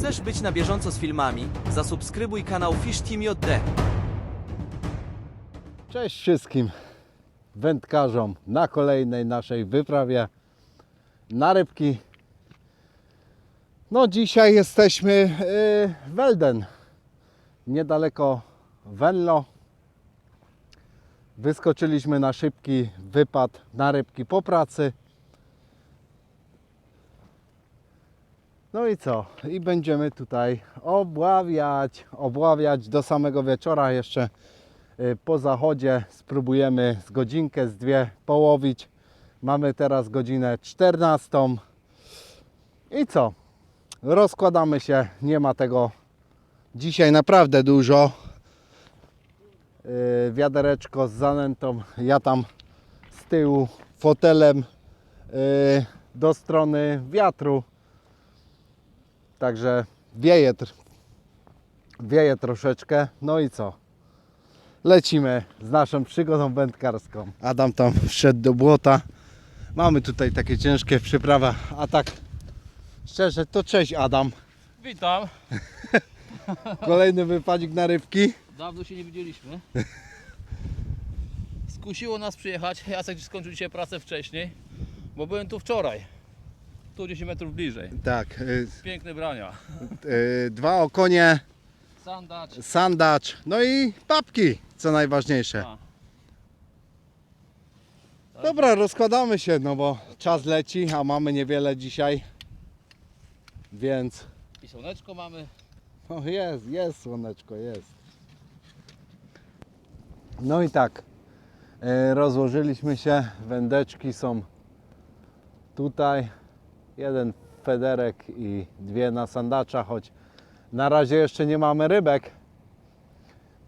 Chcesz być na bieżąco z filmami? Zasubskrybuj kanał Fish Team JD. Cześć wszystkim wędkarzom na kolejnej naszej wyprawie na rybki. No dzisiaj jesteśmy yy, w Welden, niedaleko Venlo. Wyskoczyliśmy na szybki wypad na rybki po pracy. No i co? I będziemy tutaj obławiać, obławiać do samego wieczora jeszcze y, po zachodzie spróbujemy z godzinkę, z dwie połowić. Mamy teraz godzinę 14. I co? Rozkładamy się, nie ma tego dzisiaj naprawdę dużo. Yy, Wiadereczko z zanętą, ja tam z tyłu fotelem yy, do strony wiatru. Także wieje, tr- wieje troszeczkę. No i co? lecimy z naszą przygodą wędkarską. Adam tam wszedł do błota. Mamy tutaj takie ciężkie przyprawa, a tak szczerze to cześć Adam. Witam. Kolejny wypadzik na rybki. Dawno się nie widzieliśmy. Skusiło nas przyjechać. Jacek skończył dzisiaj pracę wcześniej, bo byłem tu wczoraj. Tu 10 metrów bliżej. Tak, y, Piękne brania. y, dwa okonie, Sandacz. sandacz, no i papki, co najważniejsze. A, Dobra, rozkładamy się, no bo czas leci, a mamy niewiele dzisiaj. Więc I słoneczko mamy. O jest, jest słoneczko, jest. No i tak, e, rozłożyliśmy się, wędeczki są tutaj, jeden federek i dwie na sandacza, choć na razie jeszcze nie mamy rybek.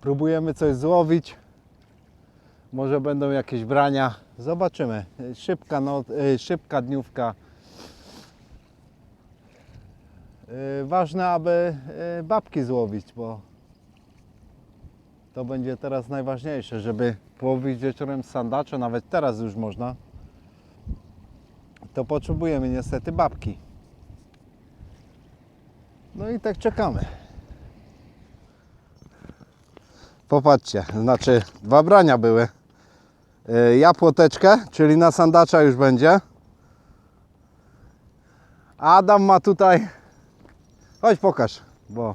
Próbujemy coś złowić, może będą jakieś brania, zobaczymy. Szybka, no, szybka dniówka. Yy, Ważne, aby yy, babki złowić, bo to będzie teraz najważniejsze, żeby połowić wieczorem sandacze, nawet teraz już można, to potrzebujemy niestety babki. No i tak czekamy. Popatrzcie, znaczy dwa brania były. Yy, Ja płoteczkę, czyli na sandacza już będzie. Adam ma tutaj Chodź pokaż, bo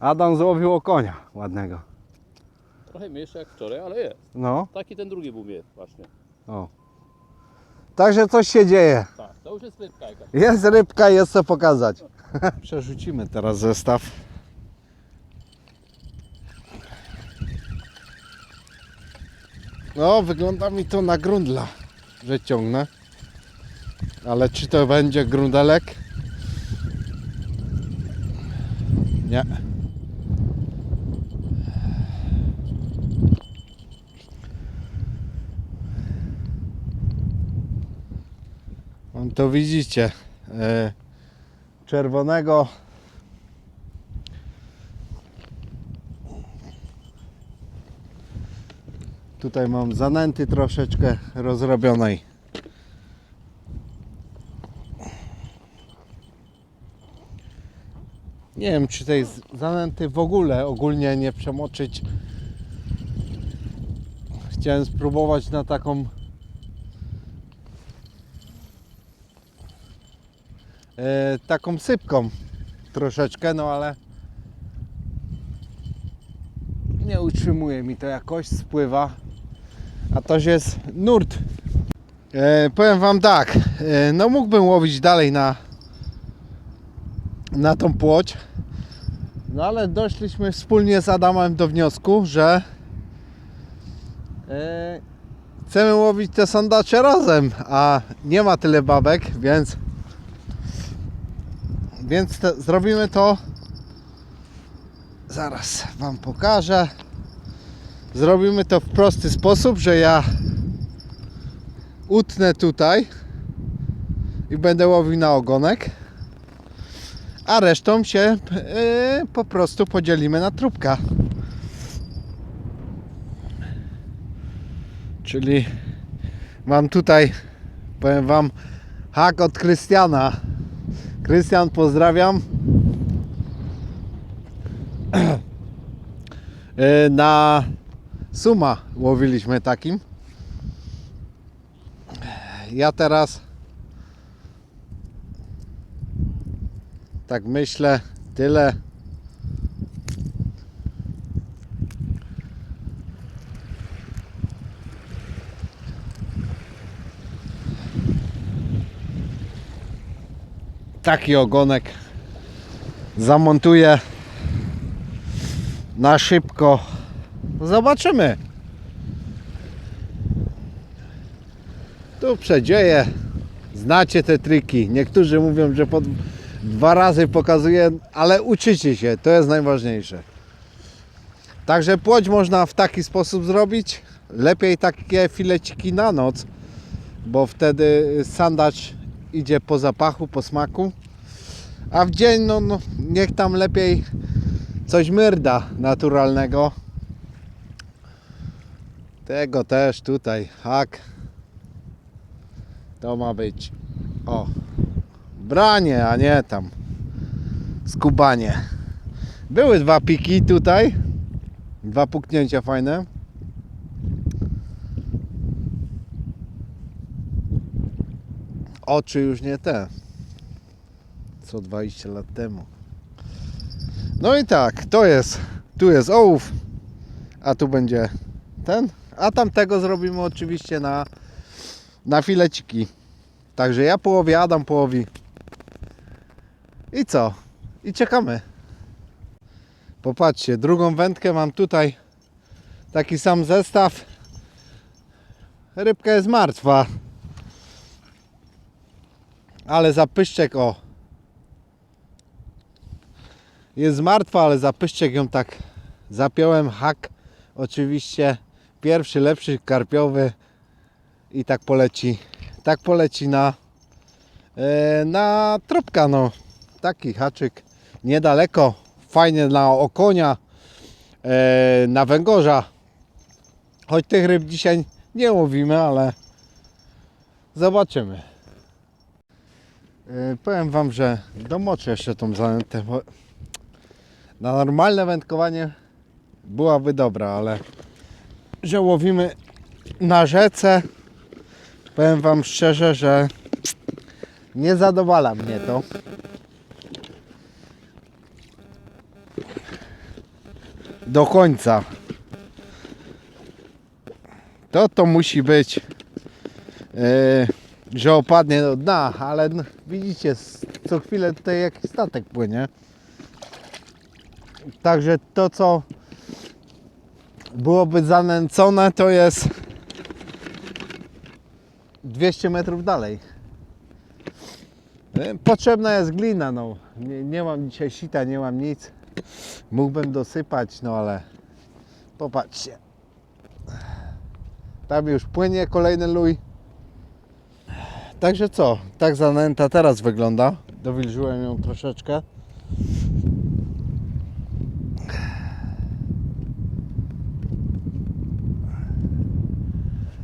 Adam złowił okonia ładnego. Trochę mniejszy jak wczoraj, ale jest. No, Taki ten drugi był mnie właśnie. o. Także coś się dzieje. Tak, to już jest rybka jakaś. Jest rybka, jest co pokazać. Przerzucimy teraz zestaw. No, wygląda mi to na grundla, że ciągnę. Ale czy to będzie grundelek? Nie. To widzicie. E, czerwonego. Tutaj mam zanęty troszeczkę rozrobionej. Nie wiem, czy tej zanęty w ogóle ogólnie nie przemoczyć. Chciałem spróbować na taką taką sypką troszeczkę, no ale nie utrzymuje mi to jakoś, spływa. A to jest nurt. E, powiem Wam tak, e, no mógłbym łowić dalej na na tą płoć, no ale doszliśmy wspólnie z Adamem do wniosku, że e, chcemy łowić te sandacze razem, a nie ma tyle babek, więc więc te, zrobimy to. Zaraz Wam pokażę. Zrobimy to w prosty sposób, że ja utnę tutaj i będę łowił na ogonek, a resztą się yy, po prostu podzielimy na trupka. Czyli mam tutaj, powiem Wam, hak od Krystiana Krystian, pozdrawiam. E, Na Suma łowiliśmy takim. Ja teraz tak myślę, tyle. Taki ogonek zamontuję na szybko. Zobaczymy. Tu przedzieje. Znacie te triki. Niektórzy mówią, że po dwa razy pokazuję, ale uczycie się. To jest najważniejsze. Także płoć można w taki sposób zrobić. Lepiej takie fileciki na noc, bo wtedy sandacz idzie po zapachu, po smaku. A w dzień, no, no niech tam lepiej coś myrda naturalnego. Tego też tutaj, hak. To ma być, o, branie, a nie tam skubanie. Były dwa piki tutaj, dwa puknięcia fajne. Oczy już nie te, co 20 lat temu. No i tak, to jest, tu jest ołów, a tu będzie ten, a tamtego zrobimy oczywiście na, na fileciki. Także ja połowię, Adam połowi. I co? I czekamy. Popatrzcie, drugą wędkę mam tutaj. Taki sam zestaw. Rybka jest martwa. Ale zapyszczek o. Jest martwa, ale zapyszczek ją tak zapiąłem. Hak oczywiście pierwszy, lepszy, karpiowy i tak poleci. Tak poleci na e, na tropka no. Taki haczyk niedaleko. Fajnie na okonia, e, na węgorza. Choć tych ryb dzisiaj nie łowimy, ale zobaczymy. E, powiem Wam, że domoczę jeszcze tą zanętę, bo na normalne wędkowanie byłaby dobra, ale że łowimy na rzece, powiem Wam szczerze, że nie zadowala mnie to. Do końca. To to musi być, e, że opadnie do dna, ale widzicie, co chwilę tutaj jakiś statek płynie. Także to, co byłoby zanęcone, to jest 200 metrów dalej. E, Potrzebna jest glina, no. Nie, nie mam dzisiaj sita, nie mam nic. Mógłbym dosypać, no ale popatrzcie. Tam już płynie kolejny luj. Także co, tak zanęta teraz wygląda. Dowilżyłem ją troszeczkę.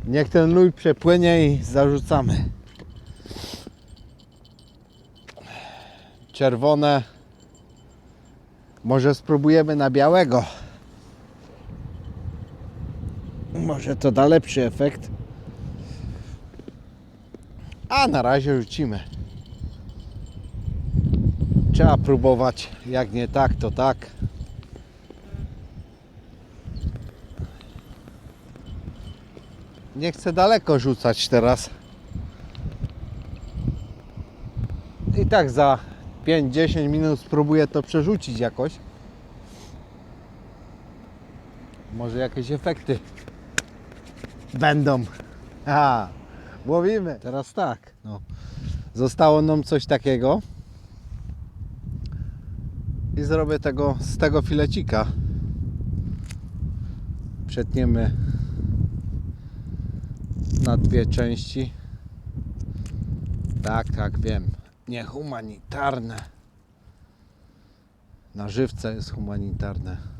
Niech ten luj przepłynie i zarzucamy. Czerwone. Może spróbujemy na białego. Może to da lepszy efekt. A na razie rzucimy. Trzeba próbować. Jak nie tak, to tak. Nie chcę daleko rzucać teraz. I tak za 5-10 minut spróbuję to przerzucić jakoś. Może jakieś efekty będą. A, łowimy. Teraz tak. No. Zostało nam coś takiego. I zrobię tego z tego filecika. Przetniemy na dwie części. Tak, tak, wiem. Niehumanitarne. Na żywce jest humanitarne.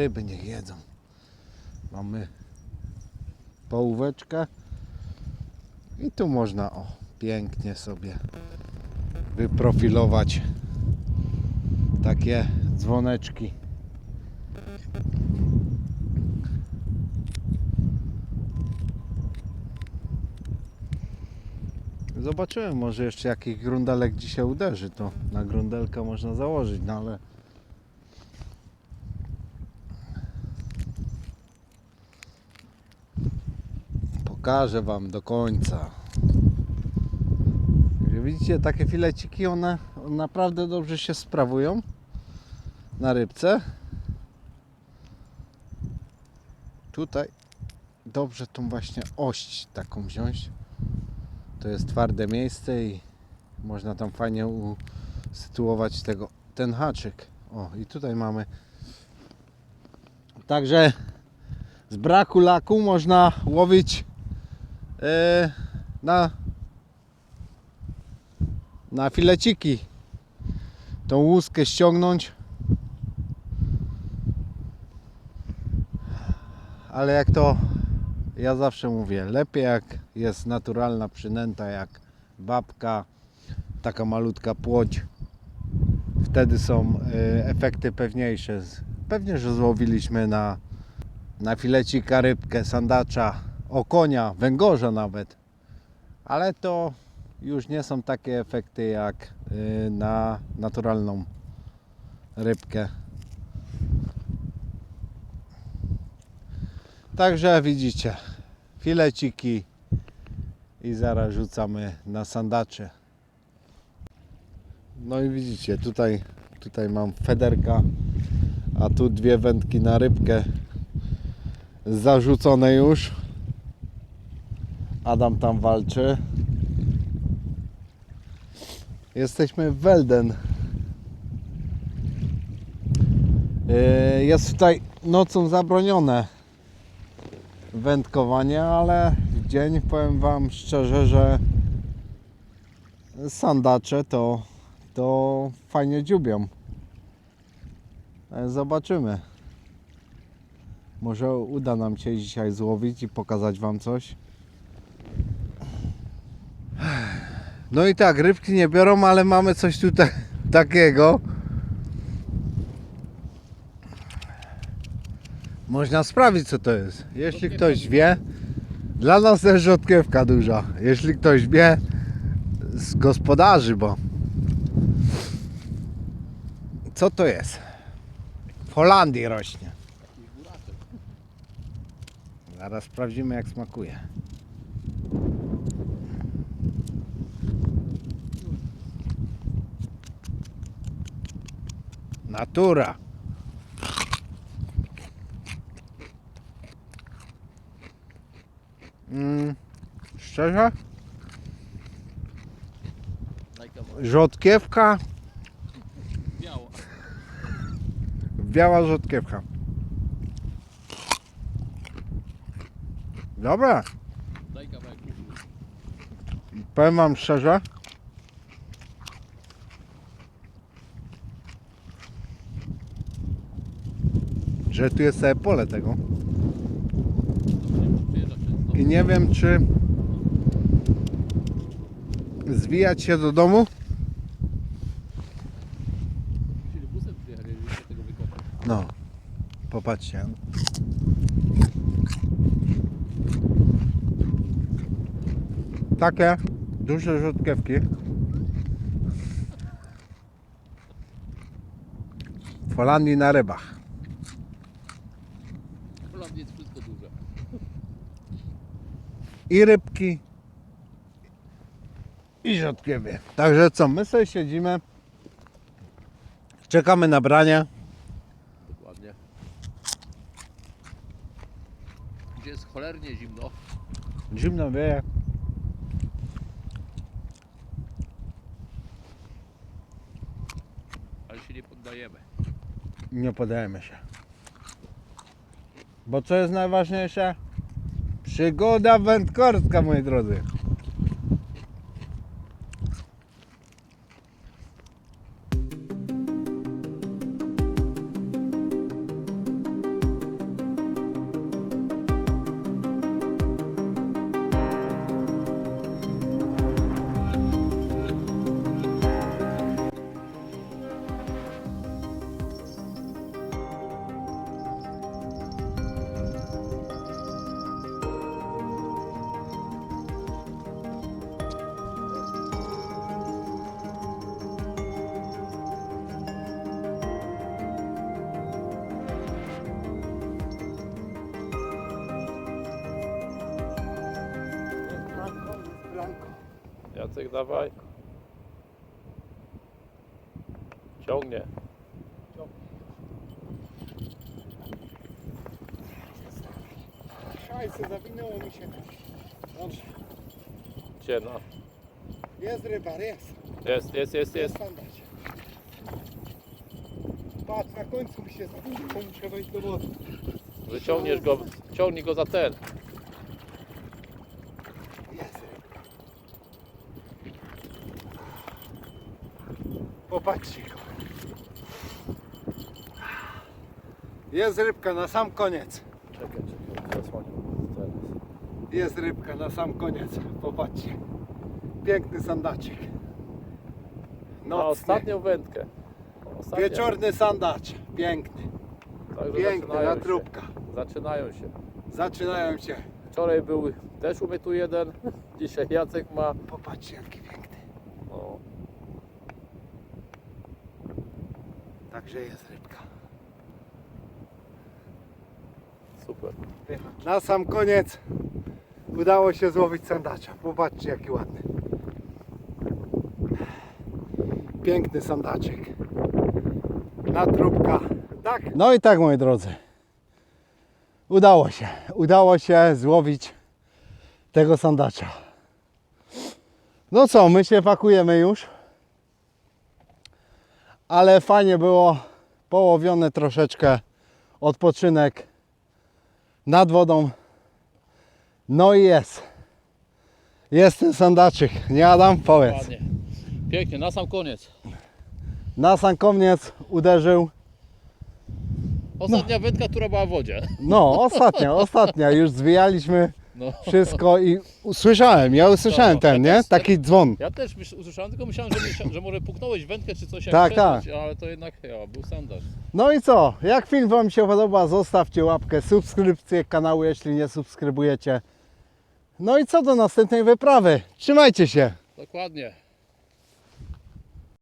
Ryby niech jedzą. Mamy połóweczkę i tu można o pięknie sobie wyprofilować takie dzwoneczki. Zobaczyłem, może jeszcze jakiś grundelek dzisiaj uderzy, to na grundelkę można założyć, no ale pokażę Wam do końca. Widzicie, takie fileciki, one naprawdę dobrze się sprawują na rybce. Tutaj dobrze tą właśnie ość taką wziąć. To jest twarde miejsce i można tam fajnie usytuować tego, ten haczyk. O, i tutaj mamy. Także z braku laku można łowić na, na fileciki. Tą łuskę ściągnąć. Ale jak to ja zawsze mówię, lepiej jak jest naturalna przynęta, jak babka, taka malutka płoć. Wtedy są e, efekty pewniejsze. Pewnie, że złowiliśmy na, na filecika rybkę, sandacza, okonia, węgorza nawet. Ale to już nie są takie efekty jak e, na naturalną rybkę. Także widzicie, fileciki i zaraz rzucamy na sandacze. No i widzicie, tutaj, tutaj mam federka, a tu dwie wędki na rybkę zarzucone już. Adam tam walczy. Jesteśmy w Welden. Yy, Jest tutaj nocą zabronione wędkowanie, ale w dzień powiem Wam szczerze, że sandacze to, to fajnie dziubią. E, Zobaczymy. Może uda nam się dzisiaj złowić i pokazać Wam coś. No i tak, rybki nie biorą, ale mamy coś tutaj takiego. Można sprawdzić co to jest. Jeśli ktoś wie, dla nas też rzodkiewka duża. Jeśli ktoś wie z gospodarzy, bo co to jest? W Holandii rośnie. Zaraz sprawdzimy jak smakuje. Natura. Mm, szczerze? Rzodkiewka, Biało. biała rzodkiewka. Dobra, powiem wam szczerze. Że tu jest całe pole tego. I nie wiem czy zwijać się do domu. No, popatrzcie. Takie duże rzutkiewki. W Holandii na rybach. W Holandii jest wszystko duże. I rybki. I rzodkiewie. Także co, my sobie siedzimy. Czekamy na branie. Dokładnie. Gdzie jest cholernie zimno. Zimno wieje. Ale się nie poddajemy. Nie podajemy się. Bo co jest najważniejsze? Przygoda wędkarska, moi drodzy. Dawaj. Ciągnie. Szajse, zawinęło mi się. Dobrze. Ciena. Jest rybar, jest. Jest, jest, jest, jest. Patrz, na końcu mi się zawinęło, muszę wejść do wody. Wyciągniesz go, ciągnij go za ten. Jest rybka. Popatrzcie. Jest rybka na sam koniec. Czekaj, czekaj, zasłonię. Jest rybka na sam koniec. Popatrzcie. Piękny sandaczek. Na Nocny. ostatnią wędkę. Ostatnia. Wieczorny sandacz. Piękny. Także Piękny, na się. trubka. Zaczynają się. Zaczynają się. Wczoraj był też u mnie tu jeden. Dzisiaj Jacek ma. Popatrzcie jaki piękny. No, Także jest rybka. super. Na sam koniec udało się złowić sandacza. Popatrzcie jaki ładny. Piękny sandaczek. Na trubka. Tak. No i tak moi drodzy. Udało się. Udało się złowić tego sandacza. No co, my się pakujemy już. Ale fajnie było połowione troszeczkę odpoczynek nad wodą. No i jest. Jest ten sandaczyk. Nie Adam? Powiedz. Ładnie. Pięknie, na sam koniec. Na sam koniec uderzył. Ostatnia wędka, która była w wodzie. No, ostatnia, ostatnia. Już zwijaliśmy No. wszystko i usłyszałem, ja usłyszałem No, ten, ja nie? też- Taki dzwon. Ja też myśl- usłyszałem, tylko myślałem, że, myśla- że może puknąłeś wędkę czy coś jak Tak, szedłeś, ale to jednak ja, był sandaż. No i co? Jak film Wam się podoba, zostawcie łapkę, subskrypcję kanału, jeśli nie subskrybujecie. No i co do następnej wyprawy? Trzymajcie się! Dokładnie.